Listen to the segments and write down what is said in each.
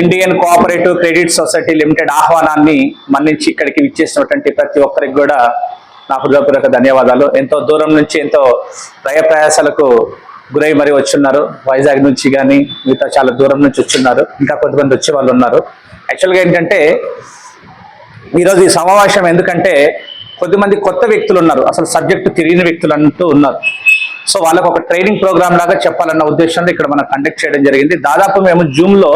Indian cooperative credit society limited ఆహ్వానాన్ని మన్నించి ఇక్కడికి విచ్చేసినటువంటి ప్రతి ఒక్కరికి కూడా నా హృదయపూర్వక ధన్యవాదాలు. ఎంతో దూరం నుంచి ఎంతో ప్రయ ప్రయాసాలకు గురై మరి వచ్చున్నారు. వైజాగ్ నుంచి కానీ మిగతా చాలా దూరం నుంచి వచ్చున్నారు. ఇంకా కొంతమంది వచ్చే వాళ్ళు ఉన్నారు. యాక్చువల్గా ఏంటంటే ఈరోజు ఈ సమావేశం ఎందుకంటే కొద్దిమంది కొత్త వ్యక్తులు ఉన్నారు. అసలు సబ్జెక్టు తెలియని వ్యక్తులు అంటూ ఉన్నారు. సో వాళ్ళకు ఒక ట్రైనింగ్ ప్రోగ్రామ్ లాగా చెప్పాలన్న ఉద్దేశంలో ఇక్కడ మనం కండక్ట్ చేయడం జరిగింది. దాదాపు మేము జూమ్లో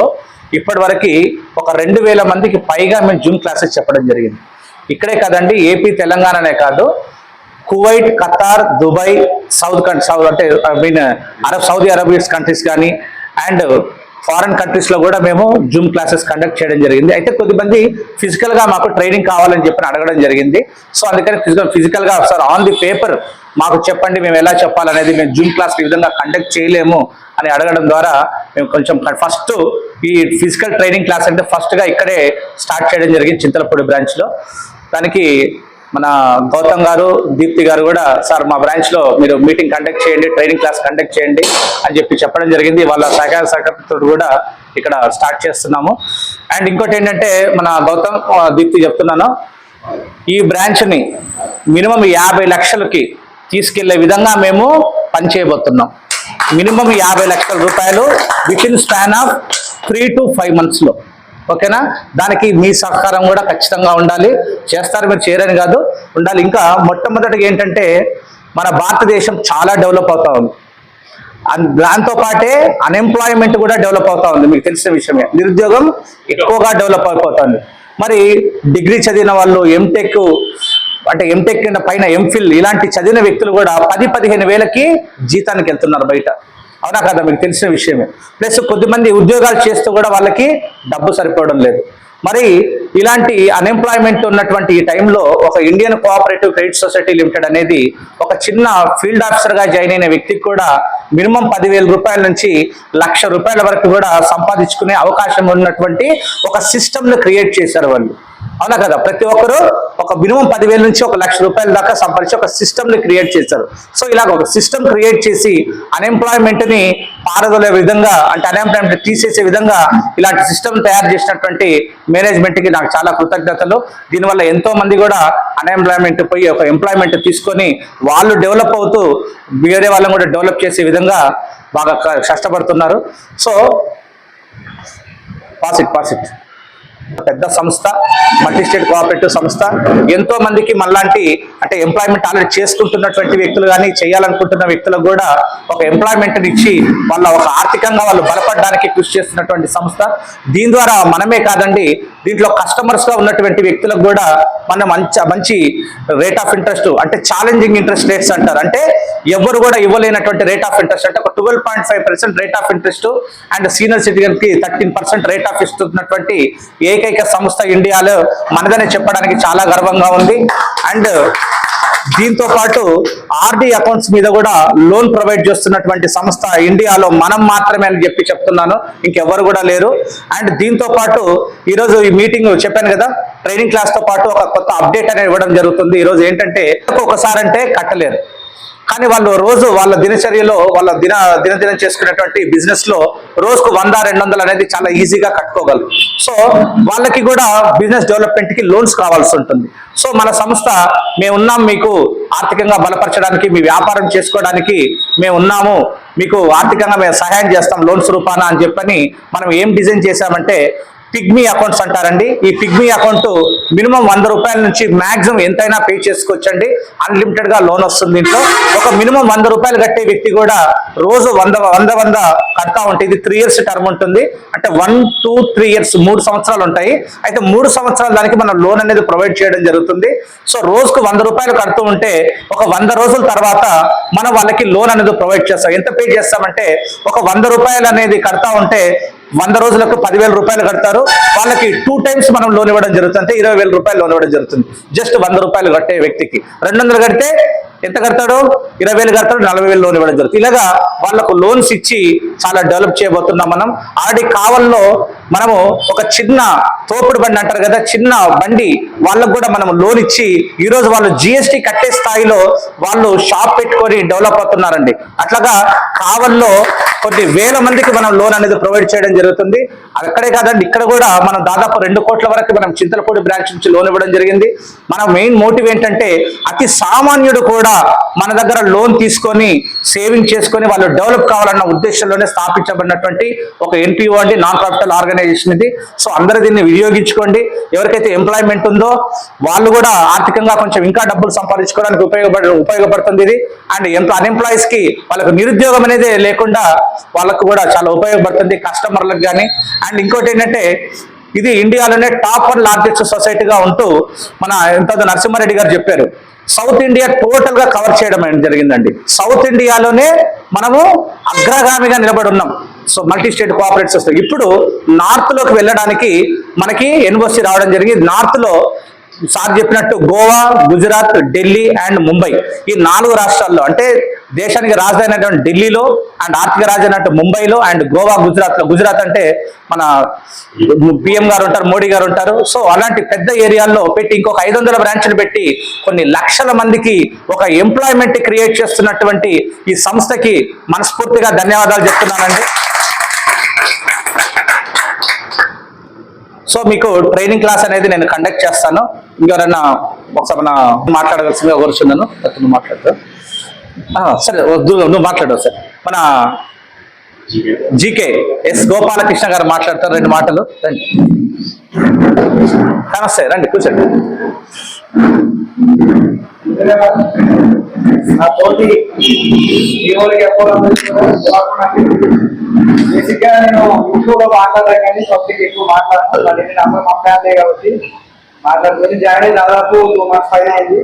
ఇప్పటివరకు ఒక రెండు వేల మందికి పైగా మేము జూమ్ క్లాసెస్ చెప్పడం జరిగింది. ఇక్కడే కాదండి ఏపీ తెలంగాణనే కాదు Kuwait Qatar Dubai south country south అంటే I mean Arab Saudi Arabias countries కానీ అండ్ ఫారెన్ కంట్రీస్లో కూడా మేము జూమ్ క్లాసెస్ కండక్ట్ చేయడం జరిగింది. అయితే కొద్దిమంది ఫిజికల్గా మాకు ట్రైనింగ్ కావాలని చెప్పి అడగడం జరిగింది. సో అందుకని ఫిజికల్ ఫిజికల్గా సార్ ఆన్ ది పేపర్ మాకు చెప్పండి మేము ఎలా చెప్పాలనేది మేము జూమ్ క్లాస్ ఈ విధంగా కండక్ట్ చేయలేము అని అడగడం ద్వారా మేము కొంచెం ఫస్ట్ ఈ ఫిజికల్ ట్రైనింగ్ క్లాస్ అంటే ఫస్ట్గా ఇక్కడే స్టార్ట్ చేయడం జరిగింది చింతలపూడి బ్రాంచ్లో దానికి మన గౌతమ్ గారు దీప్తి గారు కూడా సార్ మా బ్రాంచ్లో మీరు మీటింగ్ కండక్ట్ చేయండి ట్రైనింగ్ క్లాస్ కండక్ట్ చేయండి అని చెప్పి చెప్పడం జరిగింది. వాళ్ళ సహకార సహకారంతో కూడా ఇక్కడ స్టార్ట్ చేస్తున్నాము. అండ్ ఇంకోటి ఏంటంటే మన గౌతమ్ దీప్తి చెప్తున్నాను. ఈ బ్రాంచ్ని మినిమం యాభై లక్షలకి తీసుకెళ్ళే విధంగా మేము పనిచేయబోతున్నాం మినిమం యాభై లక్షల రూపాయలు within span of three to five మంత్స్లో ఓకేనా? దానికి మీ సహకారం కూడా ఖచ్చితంగా ఉండాలి. చేస్తారు మీరు చేయరని కాదు ఉండాలి. ఇంకా మొట్టమొదటిగా ఏంటంటే మన భారతదేశం చాలా డెవలప్ అవుతా ఉంది. అన్- దాంతో పాటే అన్ఎంప్లాయ్మెంట్ కూడా డెవలప్ అవుతా ఉంది. మీకు తెలిసిన విషయమే. నిరుద్యోగం ఎక్కువగా డెవలప్ అయిపోతుంది మరి డిగ్రీ చదివిన వాళ్ళు ఎంటెక్ అంటే ఎంటెక్ పైన ఎంఫిల్ ఇలాంటి చదివిన వ్యక్తులు కూడా పది పదిహేను వేలకి జీతానికి వెళ్తున్నారు బయట. అవునా కదా? మీకు తెలిసిన విషయమే. ప్లస్ కొద్దిమంది ఉద్యోగాలు చేస్తూ కూడా వాళ్ళకి డబ్బు సరిపోవడం లేదు. మరి ఇలాంటి అన్ఎంప్లాయ్మెంట్ ఉన్నటువంటి ఈ టైంలో ఒక Indian cooperative credit society limited అనేది ఒక చిన్న ఫీల్డ్ ఆఫీసర్గా జాయిన్ అయిన వ్యక్తికి కూడా మినిమం పదివేల రూపాయల నుంచి లక్ష రూపాయల వరకు కూడా సంపాదించుకునే అవకాశం ఉన్నటువంటి ఒక సిస్టమ్ను క్రియేట్ చేశారు వాళ్ళు. అవునా కదా? ప్రతి ఒక్కరు ఒక మినిమం పదివేల నుంచి ఒక లక్ష రూపాయల దాకా సంపాదించి ఒక సిస్టమ్ని క్రియేట్ చేశారు. సో ఇలాగ ఒక సిస్టమ్ క్రియేట్ చేసి అన్ఎంప్లాయ్మెంట్ని పారదోలే విధంగా అంటే అన్ఎంప్లాయ్మెంట్ తీసేసే విధంగా ఇలాంటి సిస్టమ్ తయారు చేసినటువంటి మేనేజ్మెంట్కి నాకు చాలా కృతజ్ఞతలు. దీనివల్ల ఎంతో మంది కూడా అన్ఎంప్లాయ్మెంట్ పోయి ఒక ఎంప్లాయ్మెంట్ తీసుకొని వాళ్ళు డెవలప్ అవుతూ వేరే వాళ్ళని కూడా డెవలప్ చేసే విధంగా బాగా క- కష్టపడుతున్నారు. సో పాసిట్ పాసిట్ పెద్ద సంస్థ మల్టీ స్టేట్ కోఆపరేటివ్ సంస్థ. ఎంతో మందికి మళ్ళాంటి అంటే ఎంప్లాయ్మెంట్ ఆల్రెడీ చేసుకుంటున్నటువంటి వ్యక్తులు కానీ చేయాలనుకుంటున్న వ్యక్తులకు కూడా ఒక ఎంప్లాయ్మెంట్ ఇచ్చి వాళ్ళ ఒక ఆర్థికంగా వాళ్ళు బలపడడానికి కృషి చేస్తున్నటువంటి సంస్థ. దీని ద్వారా మనమే కాదండి దీంట్లో కస్టమర్స్గా ఉన్నటువంటి వ్యక్తులకు కూడా మనం మంచి మంచి రేట్ ఆఫ్ ఇంట్రెస్ట్ అంటే ఛాలెంజింగ్ ఇంట్రెస్ట్ రేట్స్ అంటారు. అంటే ఎవరు కూడా ఇవ్వలేనటువంటి రేట్ ఆఫ్ ఇంట్రెస్ట్ అంటే ఒక twelve point five percent rate of interest and senior సిటిజన్కి thirteen percent rate of ఇస్తున్నటువంటి ఏ ఏకైక సంస్థ ఇండియాలో మనదనే చెప్పడానికి చాలా గర్వంగా ఉంది. అండ్ దీంతో పాటు ఆర్డి అకౌంట్స్ మీద కూడా లోన్ ప్రొవైడ్ చేస్తున్నటువంటి సంస్థ ఇండియాలో మనం మాత్రమే అని చెప్పి చెప్తున్నాను. ఇంకెవరు కూడా లేరు. అండ్ దీంతో పాటు ఈరోజు ఈ మీటింగ్ చెప్పాను కదా ట్రైనింగ్ క్లాస్తో పాటు ఒక కొత్త అప్డేట్ అనేది ఇవ్వడం జరుగుతుంది. ఈరోజు ఏంటంటే ఒకసారి అంటే కట్టలేరు. కానీ వాళ్ళు రోజు వాళ్ళ దినచర్యలో వాళ్ళ దిన దినదినం చేసుకునేటువంటి బిజినెస్లో రోజుకు వంద రెండు వందలు అనేది చాలా ఈజీగా కట్టుకోగలరు. సో వాళ్ళకి కూడా బిజినెస్ డెవలప్మెంట్కి లోన్స్ కావాల్సి ఉంటుంది. సో మన సంస్థ మేము ఉన్నాం మీకు ఆర్థికంగా బలపరచడానికి మీ వ్యాపారం చేసుకోవడానికి మేము ఉన్నాము మీకు ఆర్థికంగా మేము సహాయం చేస్తాం లోన్స్ రూపాన అని చెప్పని మనం ఏం డిజైన్ చేశామంటే పిగ్మీ అకౌంట్స్ అంటారండి. ఈ పిగ్మీ అకౌంట్ మినిమం వంద రూపాయల నుంచి మాక్సిమం ఎంతైనా పే చేసుకోవచ్చండి. అన్లిమిటెడ్గా లోన్ వస్తుంది దీంట్లో. ఒక మినిమం వంద రూపాయలు కట్టే వ్యక్తి కూడా రోజు వంద వంద వంద కడతా ఉంటే ఇది త్రీ ఇయర్స్ టర్మ్ ఉంటుంది. అంటే వన్ టూ త్రీ ఇయర్స్ మూడు సంవత్సరాలు ఉంటాయి. అయితే మూడు సంవత్సరాల దానికి మనం లోన్ అనేది ప్రొవైడ్ చేయడం జరుగుతుంది. సో రోజుకు వంద రూపాయలు కడుతూ ఉంటే ఒక వంద రోజుల తర్వాత మనం వాళ్ళకి లోన్ అనేది ప్రొవైడ్ చేస్తాం. ఎంత పే చేస్తామంటే ఒక వంద రూపాయలు అనేది కడతా ఉంటే వంద రోజులకు పదివేల రూపాయలు కడతారు. వాళ్ళకి టూ టైమ్స్ మనం లోన్ ఇవ్వడం జరుగుతుంది. అంటే ఇరవై వేల రూపాయలు లోన్ ఇవ్వడం జరుగుతుంది. జస్ట్ వంద రూపాయలు కట్టే వ్యక్తికి. రెండు కడితే ఎంత కడతాడు? ఇరవై వేలు కడతాడు నలభై వేలు లోన్ ఇవ్వడం జరుగుతుంది. ఇలాగా వాళ్ళకు లోన్స్ ఇచ్చి చాలా డెవలప్ చేయబోతున్నాం మనం. ఆల్రెడీ కావల్లో మనము ఒక చిన్న తోపుడు బండి అంటారు కదా చిన్న బండి వాళ్ళకు కూడా మనం లోన్ ఇచ్చి ఈ రోజు వాళ్ళు జిఎస్టి కట్టే స్థాయిలో వాళ్ళు షాప్ పెట్టుకొని డెవలప్ అవుతున్నారండి. అట్లాగా కావల్లో కొన్ని వేల మందికి మనం లోన్ అనేది ప్రొవైడ్ చేయడం జరుగుతుంది. అక్కడే కాదండి ఇక్కడ కూడా మనం దాదాపు రెండు కోట్ల వరకు మనం చింతలపూడి బ్రాంచ్ నుంచి లోన్ ఇవ్వడం జరిగింది. మన మెయిన్ మోటివ్ ఏంటంటే అతి సామాన్యుడు కూడా మన దగ్గర లోన్ తీసుకొని సేవింగ్ చేసుకొని వాళ్ళు డెవలప్ కావాలన్న ఉద్దేశంలోనే స్థాపించబడినటువంటి ఒక ఎన్పిఓ అండి నాన్ ప్రాఫిటల్ ఆర్గనైజేషన్ ఇది. సో అందరూ దీన్ని వినియోగించుకోండి. ఎవరికైతే ఎంప్లాయ్మెంట్ ఉందో వాళ్ళు కూడా ఆర్థికంగా కొంచెం ఇంకా డబ్బులు సంపాదించుకోవడానికి ఉపయోగపడ ఉపయోగపడుతుంది ఇది. అండ్ ఎంత అన్ఎంప్లాయీస్కి వాళ్ళకు నిరుద్యోగం అనేది లేకుండా వాళ్ళకు కూడా చాలా ఉపయోగపడుతుంది కస్టమర్లకు కానీ అండ్ ఇంకోటి ఏంటంటే ఇది ఇండియాలోనే టాప్ వన్ లార్జెస్ట్ సొసైటీగా ఉంటూ మన ఎంత నరసింహారెడ్డి గారు చెప్పారు. సౌత్ ఇండియా టోటల్గా కవర్ చేయడం జరిగిందండి? సౌత్ ఇండియాలోనే మనము అగ్రగామిగా నిలబడి ఉన్నాం సో మల్టీ స్టేట్ కోఆపరేటివ్స్ వస్తాయి. ఇప్పుడు నార్త్లోకి వెళ్ళడానికి మనకి ఎన్ఓసి రావడం జరిగింది. నార్త్లో సార్ చెప్పినట్టు గోవా గుజరాత్ ఢిల్లీ అండ్ ముంబై ఈ నాలుగు రాష్ట్రాల్లో అంటే దేశానికి రాజధాని అటువంటి ఢిల్లీలో అండ్ ఆర్థిక రాజధాని అంటే ముంబైలో అండ్ గోవా గుజరాత్లో గుజరాత్ అంటే మన పిఎం గారు ఉంటారు మోడీ గారు ఉంటారు. సో అలాంటి పెద్ద ఏరియాల్లో పెట్టి ఇంకొక ఐదు వందల బ్రాంచ్లు పెట్టి కొన్ని లక్షల మందికి ఒక ఎంప్లాయ్మెంట్ క్రియేట్ చేస్తున్నటువంటి ఈ సంస్థకి మనస్ఫూర్తిగా ధన్యవాదాలు చెప్తున్నానండి. సో మీకు ట్రైనింగ్ క్లాస్ అనేది నేను కండక్ట్ చేస్తాను. ఇంకెవరైనా ఒకసారి మన మాట్లాడవలసిందిగా కూర్చున్నాను. అతను మాట్లాడతాను సరే నువ్వు మాట్లాడవు సార్. మన జీకే ఎస్ గోపాలకృష్ణ గారు మాట్లాడతారు రెండు మాటలు. రండి. నమస్తే రండి కూర్చోండి. నా తోటి నేను మాట్లాడతాను కానీ పబ్లిక్ ఎక్కువ మా ఫ్యామిలీ కాబట్టి మాట్లాడుకుని జాయిన్ అయ్యి దాదాపు టూ మంత్స్ పైన అయింది.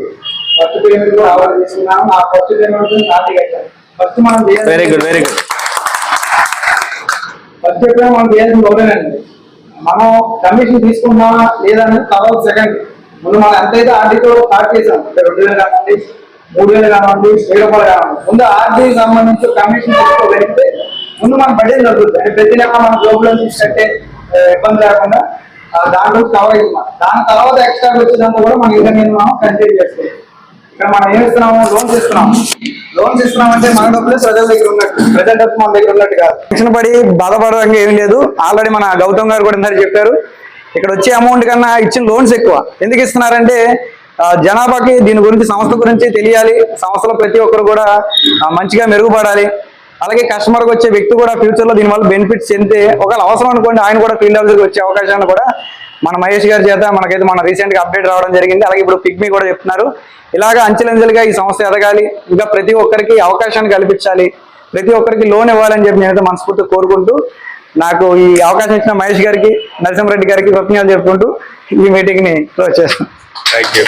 ఫస్ట్ పేమెంట్ కూడా అవార్డు చేసుకున్నాను నా ఫస్ట్ పేమెంట్ నాటి కట్టాను ఫస్ట్ మనం very good very good first ఎప్పుడైనా మనం చేయాల్సిన గౌరవేనండి మనం కమిషన్ తీసుకుంటున్నామా లేదా అనేది తర్వాత సెకండ్ ముందు మనం ఎంతైతే ఆర్డీతో స్టార్ట్ చేసాం రెండు వేలు కానివ్వండి మూడు వేలు కానివ్వండి వెయ్యి రూపాయలు కానివ్వండి ముందు ఆర్డీకి సంబంధించి కమిషన్ తీసుకోగలిగితే ముందు మనం బడ్జెట్ జరుగుతుంది అంటే ప్రతి నెల మనం జోబులో తీసుకంటే ఆ, ఇబ్బంది లేకుండా ఆ, దాంట్లో కవర్ అయ్యింది. దాని తర్వాత ఎక్స్ట్రా వచ్చినందుకు కూడా మనం నేను మనం కంటిన్యూ చేసుకోవాలి మనం ఏం ఇస్తున్నాము లోన్స్ తీసుకున్నాం. లోన్స్ ఇస్తున్నాం అంటే మన డబ్బులు ప్రజల దగ్గర ఉన్నట్టు ప్రజల డబ్బు మన దగ్గర ఉన్నట్టు కాదు. టెన్షన్ పడి బాధపడడానికి ఏం లేదు. ఆల్రెడీ మన గౌతమ్ గారు కూడా ఇందాక చెప్పారు. ఇక్కడ వచ్చే అమౌంట్ కన్నా ఇచ్చిన లోన్స్ ఎక్కువ. ఎందుకు ఇస్తున్నారంటే జనాభాకి దీని గురించి సంస్థ గురించి తెలియాలి. సంస్థలో ప్రతి ఒక్కరు కూడా మంచిగా మెరుగుపడాలి. అలాగే కస్టమర్కి వచ్చే వ్యక్తి కూడా ఫ్యూచర్లో దీనివల్ల బెనిఫిట్స్ చెందితే ఒకవేళ అవసరం అనుకోండి ఆయన కూడా ఫీల్డ్ ఆఫీసర్కి వచ్చే అవకాశాన్ని కూడా మన మహేష్ గారి చేత మనకైతే మన రీసెంట్గా అప్డేట్ రావడం జరిగింది. అలాగే ఇప్పుడు పిగ్మీ కూడా చెప్తున్నారు. ఇలాగా అంచెలంచెలుగా ఈ సంస్థ ఎదగాలి. ఇంకా ప్రతి ఒక్కరికి అవకాశాన్ని కల్పించాలి. ప్రతి ఒక్కరికి లోన్ ఇవ్వాలని చెప్పి నేనైతే మనస్ఫూర్తిగా కోరుకుంటూ నాకు ఈ అవకాశం ఇచ్చిన మహేష్ గారికి నరసింహరెడ్డి గారికి కృతజ్ఞతలు చెప్పుకుంటూ ఈ మీటింగ్ని క్లోజ్ చేస్తాను థ్యాంక్ యూ